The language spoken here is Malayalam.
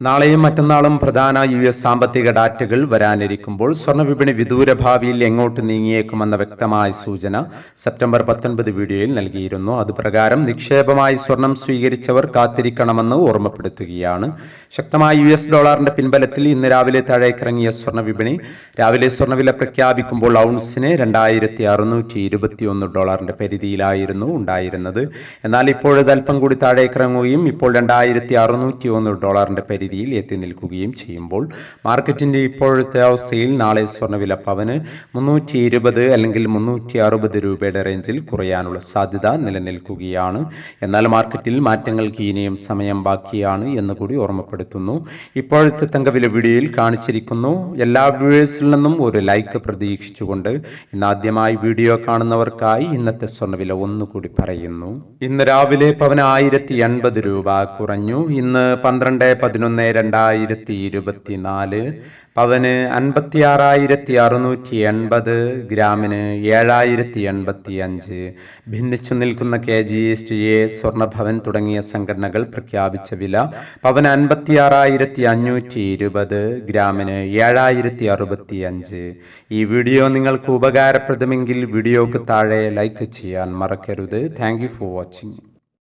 നാളെയും മറ്റന്നാളും പ്രധാന യു എസ് സാമ്പത്തിക ഡാറ്റകൾ വരാനിരിക്കുമ്പോൾ സ്വർണവിപണി വിദൂര ഭാവിയിൽ എങ്ങോട്ട് നീങ്ങിയേക്കുമെന്ന വ്യക്തമായ സൂചന സെപ്റ്റംബർ പത്തൊൻപത് വീഡിയോയിൽ നൽകിയിരുന്നു. അതുപ്രകാരം നിക്ഷേപമായി സ്വർണം സ്വീകരിച്ചവർ കാത്തിരിക്കണമെന്ന് ഓർമ്മപ്പെടുത്തുകയാണ്. ശക്തമായ യു എസ് ഡോളറിന്റെ പിൻബലത്തിൽ ഇന്ന് രാവിലെ താഴേക്കിറങ്ങിയ സ്വർണവിപണി രാവിലെ സ്വർണവില പ്രഖ്യാപിക്കുമ്പോൾ ഔൺസിന് രണ്ടായിരത്തി അറുന്നൂറ്റി ഇരുപത്തിയൊന്ന് ഡോളറിന്റെ പരിധിയിലായിരുന്നു ഉണ്ടായിരുന്നത്. എന്നാൽ ഇപ്പോഴത് അല്പം കൂടി താഴേക്കിറങ്ങുകയും ഇപ്പോൾ രണ്ടായിരത്തി അറുന്നൂറ്റി ഒന്ന് ഡോളറിന്റെ പരിധിയിൽ എത്തി നിൽക്കുകയും ചെയ്യുമ്പോൾ മാർക്കറ്റിന്റെ ഇപ്പോഴത്തെ അവസ്ഥയിൽ നാളെ സ്വർണവില പവന് മുന്നൂറ്റി ഇരുപത് അല്ലെങ്കിൽ മുന്നൂറ്റി അറുപത് രൂപയുടെ റേഞ്ചിൽ കുറയാനുള്ള സാധ്യത നിലനിൽക്കുകയാണ്. എന്നാൽ മാർക്കറ്റിൽ മാറ്റങ്ങൾക്ക് ഇനിയും സമയം ബാക്കിയാണ് എന്ന് കൂടി ഓർമ്മപ്പെടുത്തുന്നു. ഇപ്പോഴത്തെ തങ്കവില വീഡിയോയിൽ കാണിച്ചിരിക്കുന്നു. എല്ലാ വ്യൂവേഴ്സിൽ നിന്നും ഒരു ലൈക്ക് പ്രതീക്ഷിച്ചുകൊണ്ട് ഇന്നാദ്യമായി വീഡിയോ കാണുന്നവർക്കായി ഇന്നത്തെ സ്വർണവില ഒന്നുകൂടി പറയുന്നു. ഇന്ന് രാവിലെ പവന് ആയിരത്തി എൺപത് രൂപ കുറഞ്ഞു. ഇന്ന് പന്ത്രണ്ട് പതിനൊന്ന് രണ്ടായിരത്തി ഇരുപത്തിനാല് പവന് അൻപത്തി ആറായിരത്തി അറുന്നൂറ്റി എൺപത് ഗ്രാമിന് ഏഴായിരത്തി എൺപത്തി അഞ്ച്. ഭിന്നിച്ചു നിൽക്കുന്ന K G S T A സ്വർണഭവൻ തുടങ്ങിയ സംഘടനകൾ പ്രഖ്യാപിച്ച വില പവന് അൻപത്തി ആറായിരത്തി അഞ്ഞൂറ്റി ഇരുപത് ഗ്രാമിന് ഏഴായിരത്തി അറുപത്തി അഞ്ച്. ഈ വീഡിയോ നിങ്ങൾക്ക് ഉപകാരപ്രദമെങ്കിൽ വീഡിയോക്ക് താഴെ ലൈക്ക് ചെയ്യാൻ മറക്കരുത്. Thank you for watching.